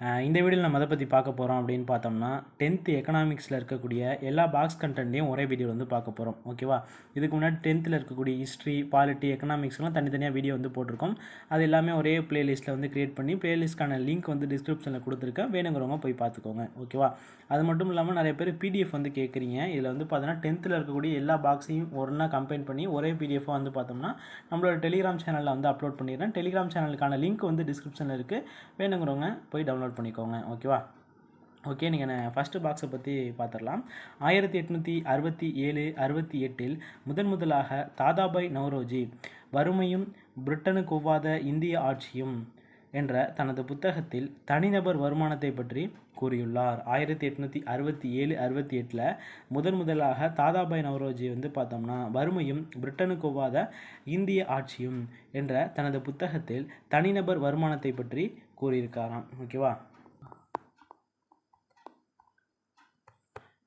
இந்த வீடியோவில் நம்ம எதை பற்றி பார்க்க போகிறோம் அப்படின்னு பார்த்தோம்னா டென்த்து எக்கனாமிக்ஸில் இருக்கக்கூடிய எல்லா பாக்ஸ் கண்டென்ட்டையும் ஒரே வீடியோ வந்து பார்க்க போகிறோம் ஓகேவா இதுக்கு முன்னாடி டென்த்தில் இருக்கக்கூடிய ஹிஸ்ட்ரி பாலிட்டி எக்கனாமிக்ஸ்லாம் தனித்தனியாக வீடியோ வந்து போட்டிருக்கோம். அது எல்லாமே ஒரே பிளேலிஸ்ட்டில் வந்து கிரியேட் பண்ணி பிளேலிஸ்ட்கான லிங்க் வந்து டிஸ்கிரிப்ஷனில் கொடுத்துருக்கேன். வேணுங்கிறவங்க போய் பார்த்துக்கோங்க. ஓகேவா அது மட்டும் இல்லாமல் நிறைய பேர் பிடிஎஃப் வந்து கேட்குறீங்க இதில் வந்து பார்த்தீங்கன்னா டென்த்தில் இருக்கக்கூடிய எல்லா பாக்ஸையும் ஒன்றா கம்பைன் பண்ணி ஒரே பிடிஎஃபாக வந்து பார்த்தோம்னா நம்மளோட டெலிகிராம் சேனலில் வந்து அப்லோட் பண்ணிடுறேன். டெலிகிராம் சேனலுக்கான லிங்க் வந்து டிஸ்கிரிப்ஷனில் இருக்குது வேணுங்கிறவங்க போய் டவுன்லோட் பண்ணிக்கோங்க ஓகேவா ஓகே நீங்கள் ஃபஸ்ட்டு பாக்ஸை பற்றி பார்த்துடலாம் ஆயிரத்தி எட்நூற்றி அறுபத்தி ஏழு அறுபத்தி எட்டில் முதன் முதலாக தாதாபாய் நவ்ரோஜி வறுமையும் பிரிட்டனுக்கு ஒவ்வாத இந்திய ஆட்சியும் என்ற தனது புத்தகத்தில் தனிநபர் வருமானத்தை பற்றி கூறியுள்ளார். ஆயிரத்தி எட்நூற்றி அறுபத்தி ஏழு அறுபத்தி எட்டில் முதன் முதலாக தாதாபாய் நவரோஜி வந்து பார்த்தோம்னா வறுமையும் பிரிட்டனுக்கு ஒவ்வாத இந்திய ஆட்சியும் என்ற தனது புத்தகத்தில் தனிநபர் வருமானத்தை பற்றி கூறியிருக்காராம். ஓகேவா?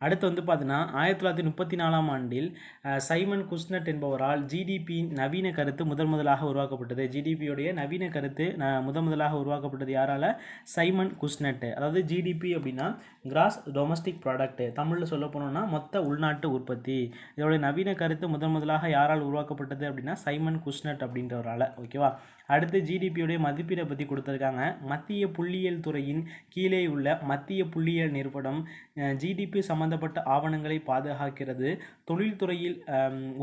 அடுத்து வந்து பார்த்தீங்கன்னா ஆயிரத்தி தொள்ளாயிரத்தி முப்பத்தி நாலாம் ஆண்டில் சைமன் குஸ்னட் என்பவரால் ஜிடிபியின் நவீன கருத்து முதன் முதலாக உருவாக்கப்பட்டது. ஜிடிபியுடைய நவீன கருத்து முதன் முதலாக உருவாக்கப்பட்டது யாரால? Simon Kuznets. அதாவது ஜிடிபி அப்படின்னா கிராஸ் டொமஸ்டிக் ப்ராடக்ட். தமிழில் சொல்ல போனோம்னா மொத்த உள்நாட்டு உற்பத்தி. இதோடைய நவீன கருத்து முதன் முதலாக யாரால் உருவாக்கப்பட்டது அப்படின்னா சைமன் குஸ்னட் அப்படின்றவரால். ஓகேவா? அடுத்து ஜிடிபியுடைய மதிப்பீடை பற்றி கொடுத்துருக்காங்க. மத்திய புள்ளியியல் துறையின் கீழே உள்ள மத்திய புள்ளியியல் நிறுவனம் ஜிடிபி சம்பந்தப்பட்ட ஆவணங்களை பாதுகாக்கிறது. தொழில்துறையில்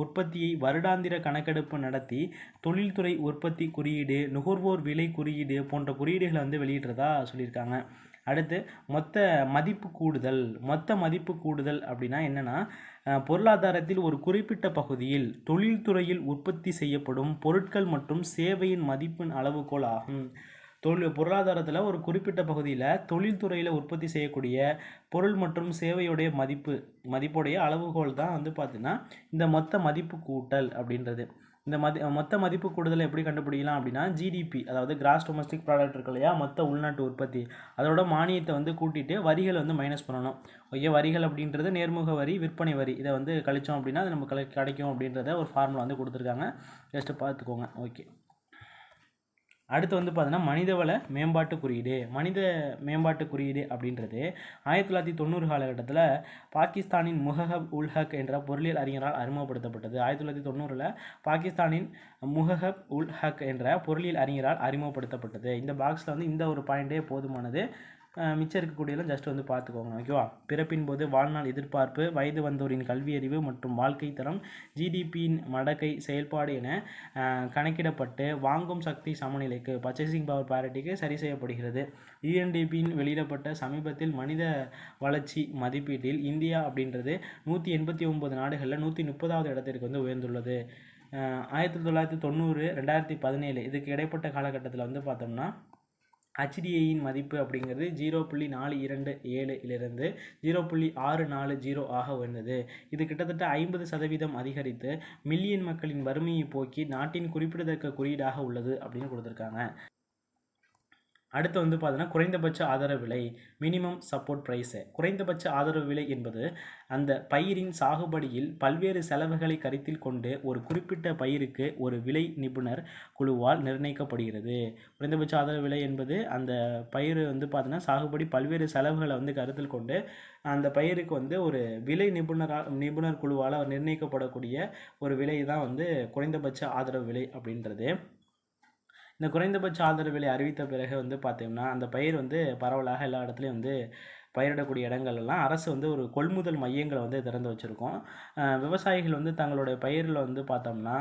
உற்பத்தியை வருடாந்திர கணக்கெடுப்பு நடத்தி தொழில்துறை உற்பத்தி குறியீடு நுகர்வோர் விலை குறியீடு போன்ற குறியீடுகளை வந்து வெளியிடுறதா சொல்லியிருக்காங்க. அடுத்து மொத்த மதிப்பு கூடுதல் மொத்த மதிப்பு கூடுதல் அப்படின்னா என்னென்னா பொருளாதாரத்தில் ஒரு குறிப்பிட்ட பகுதியில் தொழில்துறையில் உற்பத்தி செய்யப்படும் பொருட்கள் மற்றும் சேவையின் மதிப்பின் அளவுகோல் ஆகும். தொழில் பொருளாதாரத்தில் ஒரு குறிப்பிட்ட பகுதியில் தொழில்துறையில் உற்பத்தி செய்யக்கூடிய பொருள் மற்றும் சேவையுடைய மதிப்பு மதிப்புடைய அளவுகோல் தான் வந்து பார்த்திங்கன்னா இந்த மொத்த மதிப்பு கூட்டல் அப்படின்றது. இந்த மதி மொத்த மதிப்பு கூடுதலை எப்படி கண்டுபிடிக்கலாம் அப்படின்னா ஜிடிபி அதாவது கிராஸ் டொமஸ்டிக் ப்ராடக்ட் இருக்கு இல்லையா மொத்த உள்நாட்டு உற்பத்தி. அதோட மானியத்தை வந்து கூட்டிட்டு வரிகள் வந்து மைனஸ் பண்ணணும். ஓகே வரிகள் அப்படின்றது நேர்முக வரி விற்பனை வரி. இதை வந்து கழிச்சோம் அப்படின்னா அது நம்ம கிடைக்கும் அப்படின்றத ஒரு ஃபார்முலா வந்து கொடுத்துருக்காங்க. ஜஸ்ட்டு பார்த்துக்கோங்க. ஓகே அடுத்து வந்து பார்த்தீங்கன்னா மனிதவள மேம்பாட்டு குறியீடு. மனித மேம்பாட்டு குறியீடு அப்படின்றது ஆயிரத்தி தொள்ளாயிரத்தி தொண்ணூறு காலகட்டத்தில் பாகிஸ்தானின் முஹஹப் உல் ஹக் என்ற பொருளியல் அறிஞரால் அறிமுகப்படுத்தப்பட்டது. ஆயிரத்தி தொள்ளாயிரத்தி தொண்ணூறில் பாகிஸ்தானின் முஹஹப் உல் ஹக் என்ற பொருளியல் அறிஞரால் அறிமுகப்படுத்தப்பட்டது. இந்த பாக்ஸில் வந்து இந்த ஒரு பாயிண்டே போதுமானது. மிச்சம் இருக்கக்கூடியதெல்லாம் ஜஸ்ட் வந்து பார்த்துக்கோங்க ஓகேவா பிறப்பின் போது வாழ்நாள் எதிர்பார்ப்பு வயது வந்தோரின் கல்வியறிவு மற்றும் வாழ்க்கை தரம் ஜிடிபியின் மடக்கை செயல்பாடு என கணக்கிடப்பட்டு வாங்கும் சக்தி சமநிலைக்கு பர்ச்சேசிங் பவர் பேரிட்டிக்கு சரி செய்யப்படுகிறது. யுஎன்டிபியின் வெளியிடப்பட்ட சமீபத்தில் மனித வளர்ச்சி மதிப்பீட்டில் இந்தியா அப்படின்றது நூற்றி எண்பத்தி ஒன்பது நாடுகளில் நூற்றி முப்பதாவது இடத்திற்கு வந்து உயர்ந்துள்ளது. ஆயிரத்தி தொள்ளாயிரத்தி தொண்ணூறு ரெண்டாயிரத்தி பதினேழு இதுக்கு இடைப்பட்ட காலகட்டத்தில் வந்து பார்த்தோம்னா ஹெச்டிஐயின் மதிப்பு அப்படிங்கிறது ஜீரோ புள்ளி நாலு இரண்டு ஏழுலிருந்து ஜீரோ புள்ளி ஆறு நாலு ஜீரோ ஆக உயர்ந்தது இது கிட்டத்தட்ட ஐம்பது சதவீதம் அதிகரித்து மில்லியன் மக்களின் வறுமையை போக்கி நாட்டின் குறிப்பிடத்தக்க குறியீடாக உள்ளது அப்படின்னு கொடுத்துருக்காங்க. அடுத்து வந்து பார்த்தீங்கன்னா குறைந்தபட்ச ஆதரவு விலை மினிமம் சப்போர்ட் ப்ரைஸு குறைந்தபட்ச ஆதரவு விலை என்பது அந்த பயிரின் சாகுபடியில் பல்வேறு செலவுகளை கருத்தில் கொண்டு ஒரு குறிப்பிட்ட பயிருக்கு ஒரு விலை நிபுணர் குழுவால் நிர்ணயிக்கப்படுகிறது. குறைந்தபட்ச ஆதரவு விலை என்பது அந்த பயிர் வந்து பார்த்தீங்கன்னா சாகுபடி பல்வேறு செலவுகளை வந்து கருத்தில் கொண்டு அந்த பயிருக்கு வந்து ஒரு விலை நிபுணராக நிபுணர் குழுவால் நிர்ணயிக்கப்படக்கூடிய ஒரு விலை தான் வந்து குறைந்தபட்ச ஆதரவு விலை அப்படின்றது. இந்த குறைந்தபட்ச ஆதரவு விலை அறிவித்த பிறகு வந்து பார்த்தோம்னா அந்த பயிர் வந்து பரவலாக எல்லா இடத்துலையும் வந்து பயிரிடக்கூடிய இடங்கள் எல்லாம் அரசு வந்து ஒரு கொள்முதல் மையங்களை வந்து திறந்து வச்சுருக்கோம். விவசாயிகள் வந்து தங்களுடைய பயிரில் வந்து பார்த்தோம்னா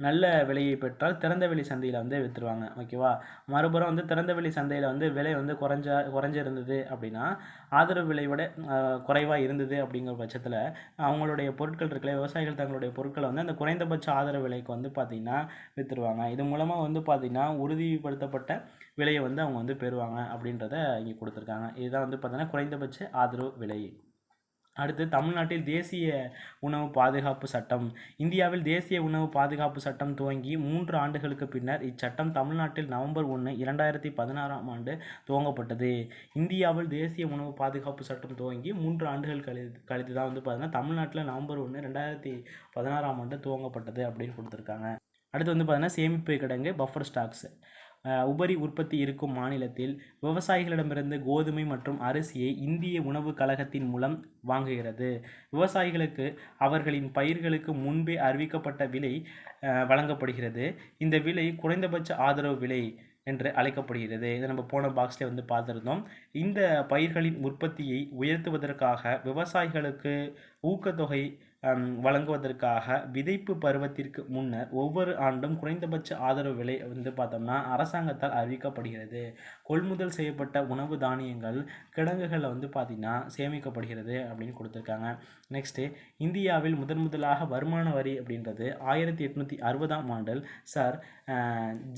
நல்ல விலையை பெற்றால் திறந்தவெளி சந்தையில் வந்து விற்றுருவாங்க ஓகேவா மறுபுறம் வந்து திறந்தவெளி சந்தையில் வந்து விலை வந்து குறைஞ்ச குறைஞ்சிருந்தது அப்படின்னா ஆதரவு விலை விட குறைவாக இருந்தது அப்படிங்கிற பட்சத்தில் அவங்களுடைய பொருட்கள் இருக்குல்ல விவசாயிகள் தங்களுடைய பொருட்களை வந்து அந்த குறைந்தபட்ச ஆதரவு விலைக்கு வந்து பார்த்திங்கன்னா விற்றுருவாங்க இது மூலமாக வந்து பார்த்திங்கன்னா உறுதிப்படுத்தப்பட்ட விலையை வந்து அவங்க வந்து பெறுவாங்க அப்படின்றத இங்கே கொடுத்துருக்காங்க. இதுதான் வந்து பார்த்திங்கன்னா குறைந்தபட்ச ஆதரவு விலை. அடுத்து தமிழ்நாட்டில் தேசிய உணவு பாதுகாப்பு சட்டம். இந்தியாவில் தேசிய உணவு பாதுகாப்பு சட்டம் துவங்கி மூன்று ஆண்டுகளுக்கு பின்னர் இச்சட்டம் தமிழ்நாட்டில் நவம்பர் ஒன்று இரண்டாயிரத்தி பதினாறாம் ஆண்டு துவங்கப்பட்டது. இந்தியாவில் தேசிய உணவு பாதுகாப்பு சட்டம் துவங்கி மூன்று ஆண்டுகள் கழித்து கழித்து தான் வந்து பார்த்தீங்கன்னா தமிழ்நாட்டில் நவம்பர் ஒன்று ரெண்டாயிரத்தி பதினாறாம் ஆண்டு துவங்கப்பட்டது அப்படின்னு கொடுத்துருக்காங்க. அடுத்து வந்து பார்த்தீங்கன்னா சேமிப்பு கிடங்கு பஃபர் ஸ்டாக்ஸ் உபரி உற்பத்தி இருக்கும் மாநிலத்தில் விவசாயிகளிடமிருந்து கோதுமை மற்றும் அரிசியை இந்திய உணவுக் கழகத்தின் மூலம் வாங்குகிறது. விவசாயிகளுக்கு அவர்களின் பயிர்களுக்கு முன்பே அறிவிக்கப்பட்ட விலை வழங்கப்படுகிறது. இந்த விலை குறைந்தபட்ச ஆதரவு விலை என்று அழைக்கப்படுகிறது. இதை நம்ம போன பாக்ஸில் வந்து பார்த்துருந்தோம். இந்த பயிர்களின் உற்பத்தியை உயர்த்துவதற்காக விவசாயிகளுக்கு ஊக்கத்தொகை வழங்குவதற்காக விதைப்பு பருவத்திற்கு முன்னர் ஒவ்வொரு ஆண்டும் குறைந்தபட்ச ஆதரவு விலை வந்து பார்த்தோம்னா அரசாங்கத்தால் அறிவிக்கப்படுகிறது. கொள்முதல் செய்யப்பட்ட உணவு தானியங்கள் கிடங்குகளில் வந்து பார்த்திங்கன்னா சேமிக்கப்படுகிறது அப்படின்னு கொடுத்துருக்காங்க. நெக்ஸ்ட்டு இந்தியாவில் முதன் முதலாக வருமான வரி அப்படின்றது ஆயிரத்தி எட்நூற்றி அறுபதாம் ஆண்டில் சார்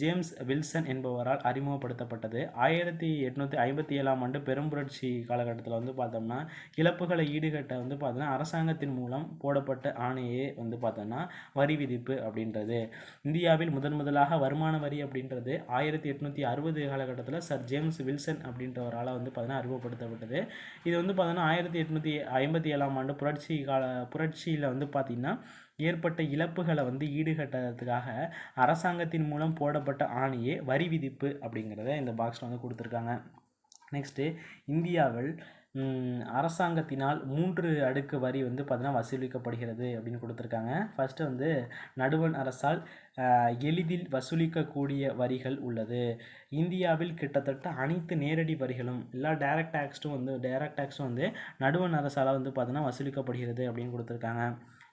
ஜேம்ஸ் வில்சன் என்பவரால் அறிமுகப்படுத்தப்பட்டது. ஆயிரத்தி எட்நூற்றி ஐம்பத்தி ஏழாம் ஆண்டு பெரும்புரட்சி காலகட்டத்தில் வந்து பார்த்தோம்னா இழப்புகளை ஈடுகட்ட வந்து பார்த்தோன்னா அரசாங்கத்தின் மூலம் போட போடப்பட்ட ஆணையே வந்து பார்த்தோன்னா வரி விதிப்பு அப்படின்றது. இந்தியாவில் முதன் முதலாக வருமான வரி அப்படின்றது ஆயிரத்தி எட்நூற்றி அறுபது காலகட்டத்தில் சர் ஜேம்ஸ் வில்சன் அப்படின்றவரால் வந்து பார்த்தீங்கன்னா அறிமுகப்படுத்தப்பட்டது. இது வந்து பார்த்தோன்னா ஆயிரத்தி எட்நூற்றி ஐம்பத்தி ஏழாம் ஆண்டு புரட்சி கால புரட்சியில் வந்து பார்த்திங்கன்னா ஏற்பட்ட இழப்புகளை வந்து ஈடுகட்டுறதுக்காக அரசாங்கத்தின் மூலம் போடப்பட்ட ஆணையே வரி விதிப்பு அப்படிங்கிறத இந்த பாக்ஸில் வந்து கொடுத்துருக்காங்க. நெக்ஸ்ட்டு இந்தியாவில் அரசாங்கத்தினால் மூன்று அடுக்கு வரி வந்து பார்த்தீங்கன்னா வசூலிக்கப்படுகிறது அப்படின்னு கொடுத்துருக்காங்க. ஃபஸ்ட்டு வந்து நடுவண் அரசால் எளிதில் வசூலிக்கக்கூடிய வரிகள் உள்ளது. இந்தியாவில் கிட்டத்தட்ட அனைத்து நேரடி வரிகளும் எல்லா டைரக்ட் டேக்ஸ்ட்டும் வந்து டைரக்ட் டேக்ஸும் வந்து நடுவண் அரசால் வந்து பார்த்தீங்கன்னா வசூலிக்கப்படுகிறது அப்படின்னு கொடுத்துருக்காங்க.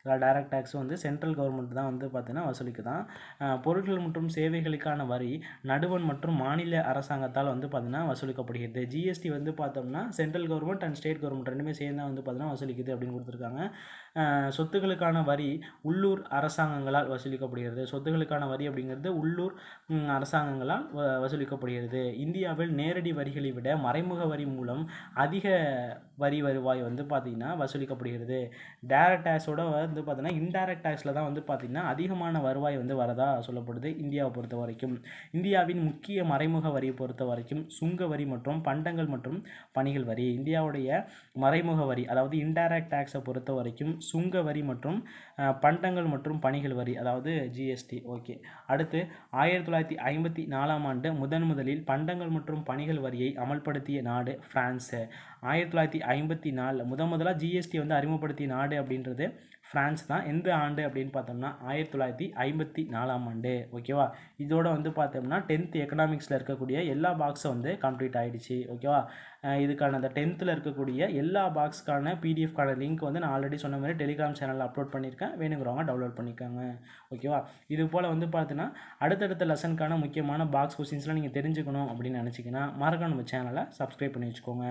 டைரக்ட் டேக்ஸும் வந்து சென்ட்ரல் கவர்மெண்ட் தான் வந்து பார்த்திங்கன்னா வசூலிக்குதான். பொருட்கள் மற்றும் சேவைகளுக்கான வரி நடுவண் மற்றும் மாநில அரசாங்கத்தால் வந்து பார்த்திங்கன்னா வசூலிக்கப்படுகிறது. ஜிஎஸ்டி வந்து பார்த்தோம்னா central government and state government ரெண்டுமே சேர்ந்து வந்து பார்த்திங்கன்னா வசூலிக்குது அப்படின்னு கொடுத்துருக்காங்க. சொத்துக்களுக்கான வரி உள்ளூர் அரசாங்கங்களால் வசூலிக்கப்படுகிறது. சொத்துக்களுக்கான வரி அப்படிங்கிறது உள்ளூர் அரசாங்கங்களால் வ- வசூலிக்கப்படுகிறது. இந்தியாவில் நேரடி வரிகளை விட மறைமுக வரி மூலம் அதிக வரி வருவாய் வந்து பார்த்திங்கன்னா வசூலிக்கப்படுகிறது. டேரக்ட் டேக்ஸோட வந்து பார்த்தீங்கன்னா இன்டைரக்ட் டேக்ஸில் தான் வந்து பார்த்திங்கன்னா அதிகமான வருவாய் வந்து வரதா சொல்லப்படுது இந்தியாவை பொறுத்த வரைக்கும். இந்தியாவின் முக்கிய மறைமுக வரியை பொறுத்த வரைக்கும் சுங்க வரி மற்றும் பண்டங்கள் மற்றும் பணிகள் வரி. இந்தியாவுடைய மறைமுக வரி அதாவது இன்டைரக்ட் டேக்ஸை பொறுத்த வரைக்கும் சுங்க வரி மற்றும் பண்டங்கள் மற்றும் பணிகள் வரி அதாவது ஜிஎஸ்டி ஓகே அடுத்து ஆயிரத்தி தொள்ளாயிரத்தி ஐம்பத்தி நாலாம் ஆண்டு முதன் முதலில் பண்டங்கள் மற்றும் பணிகள் வரியை அமல்படுத்திய நாடு ஃப்ரான்ஸு ஆயிரத்தி தொள்ளாயிரத்தி ஐம்பத்தி நாலில் முத முதலாக ஜிஎஸ்டி வந்து அறிமுகப்படுத்திய நாடு அப்படின்றது ஃப்ரான்ஸ் தான் எந்த ஆண்டு அப்படின்னு பார்த்தோம்னா ஆயிரத்தி தொள்ளாயிரத்தி ஐம்பத்தி நாலாம் ஆண்டு ஓகேவா இதோட வந்து பார்த்தோம்னா டென்த் எக்கனாமிக்ஸில் இருக்கக்கூடிய எல்லா பாக்ஸும் வந்து கம்ப்ளீட் ஆகிடுச்சு ஓகேவா இதுக்கான அந்த டென்த்தில் இருக்கக்கூடிய எல்லா பாக்ஸ்க்கான பிடிஎஃப்கான லிங்க் வந்து நான் ஆல்ரெடி சொன்ன மாதிரி டெலிகிராம் சேனலில் அப்லோட் பண்ணியிருக்கேன். வேணுங்கிறவங்க டவுன்லோட் பண்ணிக்கோங்க ஓகேவா இது போல் வந்து பார்த்தீங்கன்னா அடுத்தடுத்த லெசனுக்கான முக்கியமான பாக்ஸ் கொஸ்டின்ஸ்லாம் நீங்கள் தெரிஞ்சுக்கணும் அப்படின்னு நினச்சிங்கன்னா மறக்காம நம்ம சேனலை சப்ஸ்கிரைப் பண்ணி வச்சுக்கோங்க.